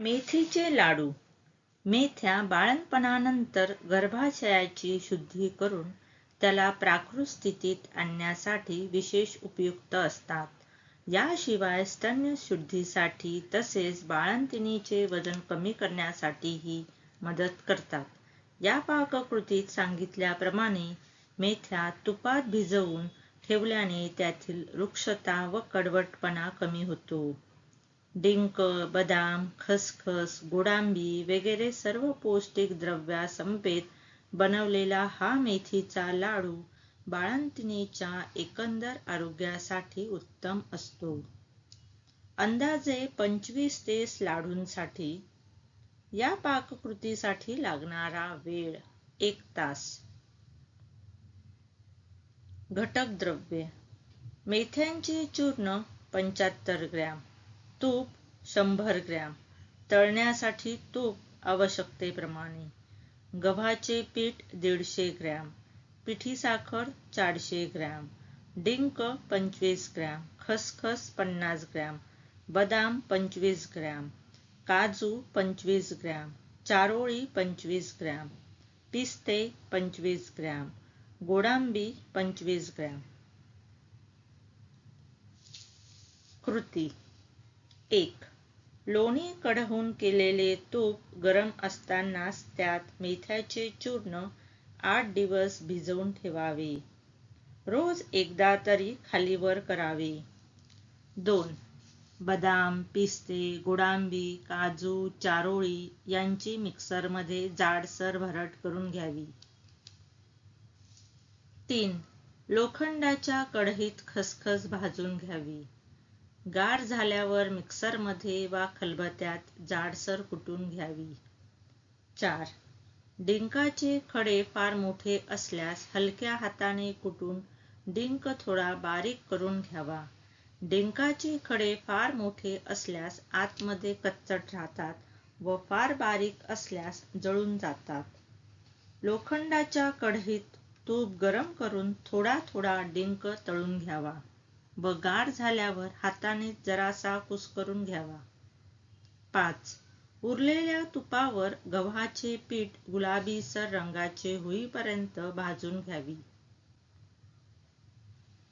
मेथीचे लाडू. मेथ्या बाळंतपणानंतर गर्भाशयाची शुद्धी करून त्याला प्राकृत स्थितीत आणण्यासाठी विशेष उपयुक्त असतात. याशिवाय स्तन्य शुद्धीसाठी तसेच बाळंतिणीचे वजन कमी करण्यासाठीही मदत करतात. या पाककृतीत सांगितल्याप्रमाणे मेथ्या तुपात भिजवून ठेवल्याने त्यातील रुक्षता व कडवटपणा कमी होतो. डिंक बदाम खसखस गोडांबी वगैरे सर्व पौष्टिक द्रव्यासमवेत बनवलेला हा मेथीचा लाडू बाळंतिणीच्या एकंदर आरोग्यासाठी उत्तम असतो. अंदाजे पंचवीस ते लाडूंसाठी या पाककृतीसाठी लागणारा वेळ एक तास. घटक द्रव्ये. मेथ्यांचे चूर्ण पंच्याहत्तर ग्रॅम. तूप शंभर ग्रॅम. तळण्यासाठी तूप आवश्यकतेप्रमाणे. गव्हाचे पीठ दीडशे ग्रॅम. पिठी साखर चारशे ग्रॅम. डिंक पंचवीस ग्रॅम. खसखस पन्नास ग्रॅम. बदाम पंचवीस ग्रॅम. काजू पंचवीस ग्रॅम. चारोळी पंचवीस ग्रॅम. पिस्ते पंचवीस ग्रॅम. गोडांबी पंचवीस ग्रॅम. कृती. एक. लोणी कढवून केलेले तूप गरम असतानाच त्यात मेथ्याचे चूर्ण आठ दिवस भिजवून ठेवावे. रोज एकदा तरी खालीवर करावे. दोन. बदाम पिस्ते गोडांबी काजू चारोळी यांची मिक्सरमध्ये जाडसर भरट करून घ्यावी. तीन. लोखंडाच्या कढईत खसखस भाजून घ्यावी. गार झाल्यावर मिक्सरमध्ये वा खलबत्यात जाडसर कुटून घ्यावी. चार. डिंकाचे खडे फार मोठे असल्यास हलक्या हाताने कुटून डिंक थोडा बारीक करून घ्यावा. डिंकाचे खडे फार मोठे असल्यास आतमध्ये कच्चट राहतात व फार बारीक असल्यास जळून जातात. लोखंडाच्या कढईत तूप गरम करून थोडा थोडा डिंक तळून घ्यावा. व झाल्यावर हाताने जरासा कुस्करून घ्यावा. पाच. उरलेल्या तुपावर गव्हाचे पीठ गुलाबीसर रंगाचे होईपर्यंत भाजून घ्यावी.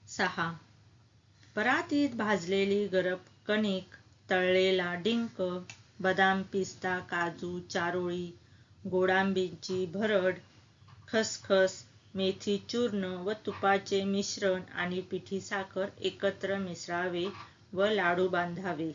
सहा. परातीत भाजलेली गरम कणिक तळलेला डिंक बदाम पिस्ता काजू चारोळी गोडांबींची भरड खसखस मेथी चूर्ण व तुपाचे मिश्रण आणि पिठी साखर एकत्र मिसळावे व लाडू बांधावे.